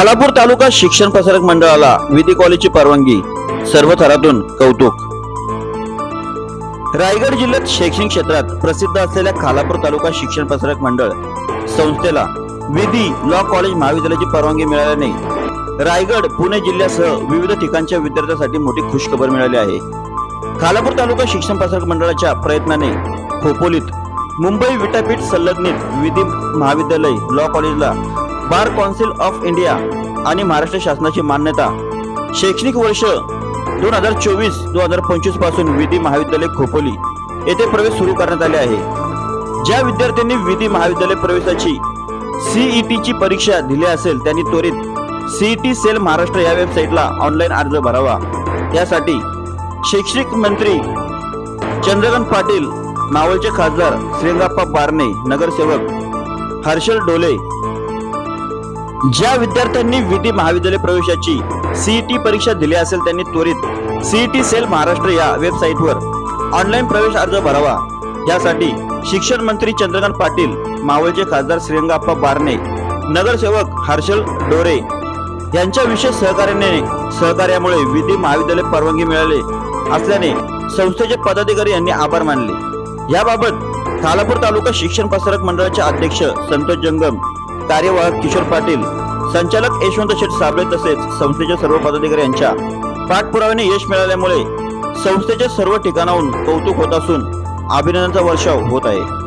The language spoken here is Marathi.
खालापूर तालुका शिक्षण प्रसारक मंडळाला विधी कॉलेजची परवानगी सर्व थरातून कौतुक. रायगड जिल्ह्यात शैक्षणिक क्षेत्रात प्रसिद्ध असलेल्या खालापूर तालुका शिक्षण प्रसारक मंडळ संस्थेला विधी लॉ कॉलेज महाविद्यालयाची परवानगी मिळाल्याने रायगड पुणे जिल्ह्यासह विविध ठिकाणच्या विद्यार्थ्यांसाठी मोठी खुशखबर मिळाली आहे. खालापूर तालुका शिक्षण प्रसारक मंडळाच्या प्रयत्नाने खोपोलीत मुंबई विटापीठ संलग्नित विधी महाविद्यालय लॉ कॉलेजला बार कौन्सिल ऑफ इंडिया आणि महाराष्ट्र शासनाची मान्यता. शैक्षणिक वर्ष दोन हजार चोवीस दोन हजार पंचवीसपासून विधी महाविद्यालय खोपोली येथे प्रवेश सुरू करण्यात आले आहे. ज्या विद्यार्थ्यांनी विधी महाविद्यालय प्रवेशाची सीईटी ची परीक्षा दिली असेल त्यांनी त्वरित सीईटी सेल महाराष्ट्र या वेबसाईटला ऑनलाईन अर्ज भरावा. यासाठी शैक्षणिक मंत्री चंद्रकांत पाटील मावळचे खासदार श्रीरंगाप्पा बारणे नगरसेवक हर्षल डोले ज्या विद्यार्थ्यांनी विधी महाविद्यालय प्रवेशाची सीईटी परीक्षा दिली असेल त्यांनी त्वरित सीईटी सेल महाराष्ट्र या वेबसाईटवर ऑनलाईन प्रवेश अर्ज भरावा. यासाठी शिक्षण मंत्री चंद्रकांत पाटील मावळचे खासदार श्रीरंगाप्पा बारणे नगरसेवक हर्षल डोरे यांच्या विशेष सहकार्याने सहकार्यामुळे विधी महाविद्यालय परवानगी मिळाले असल्याने संस्थेचे पदाधिकारी यांनी आभार मानले. याबाबत खालापूर तालुका शिक्षण प्रसारक मंडळाचे अध्यक्ष संतोष जंगम कार्यवाहक किशोर पाटील संचालक यशवंत शेठ साबळे तसेच संस्थेच्या सर्व पदाधिकारी यांच्या पाठपुराव्याने यश मिळाल्यामुळे संस्थेच्या सर्व ठिकाणाहून कौतुक होत असून अभिनंदनाचा वर्षाव होत आहे.